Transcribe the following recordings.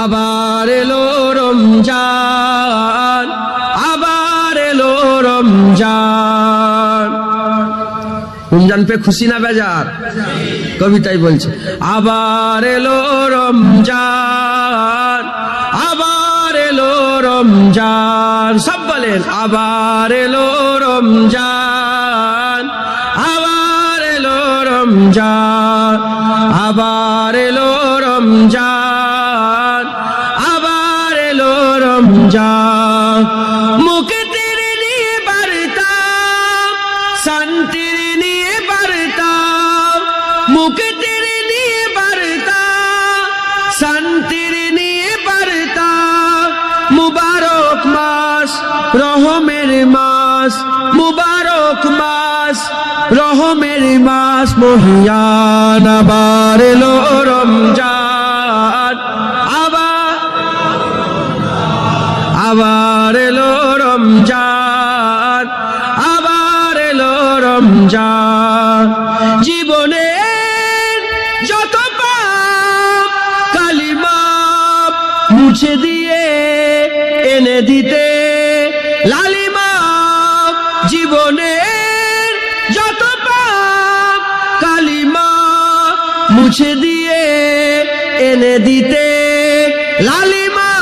আবার এলো রমজান, আবার এলো রমজান। রমজান পে খুশি না বেজার? কবিতাই বলছে, আবার এলো রমজান, আবার এলো রমজান। সব বলেন, আবার এলো রমজান, আবার এলো রমজান, আবার মাস, মুবারক মাস, রহমের মাস, মহিয়ান আবার এলো রমজান। আবার আবার এলো রমজান, আবার এলো রমজান। জীবনে মুছে দিয়ে এনে দিতে মুছে দিয়ে এনে দিতে। লালিমা,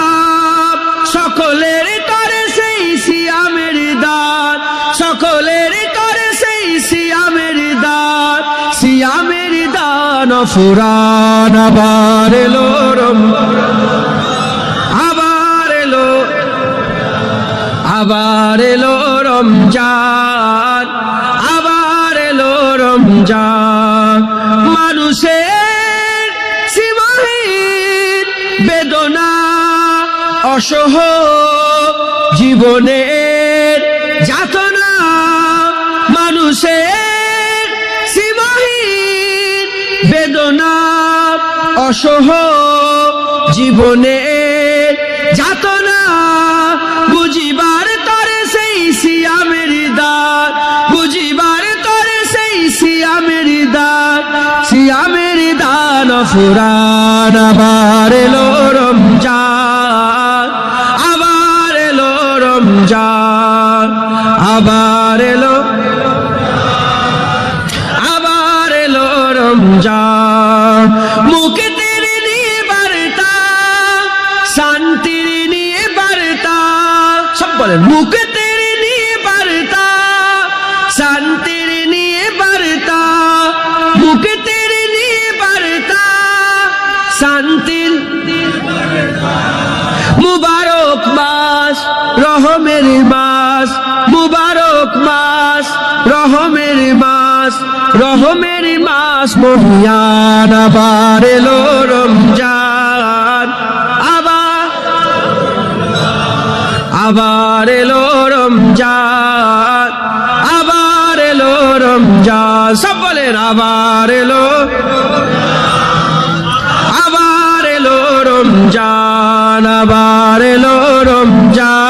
সকলের তরে সেই সিয়ামের দান সকলের তরে সেই সিয়ামের দান সিয়ামের দান ফুরান আবার এলো আবার এলো আবার এলো রমজান। আবার এলো রমজান। বেদনা অসহ জীবনের যাতনা মানুষের সীমাহীন বেদনা, অসহ জীবনের যাতনা বুঝিবার তরে সেই সিয়ামের দাঁত, বুঝিবার তরে সেই সিয়ামের দাঁত, সিয়ামের দান ফুরান আবার এলো আবার এলো রমজান। মুখে শান্তির নিয়ে বার্তা। সব বলেন, মুখে নিয়ে বার্তা, শান্তির নিয়ে বার্তা। মুখে নিয়ে বার্তা, শান্তির রহমের মাস মুবারক মাস রহমের মাস রহমের মাস মহিয়ান আবার এলো রমজান আবার আবার এলো রমজান আবার এলো রমজান সব বলেন আবার এলো আবার এলো রমজান আবার এলো রমজান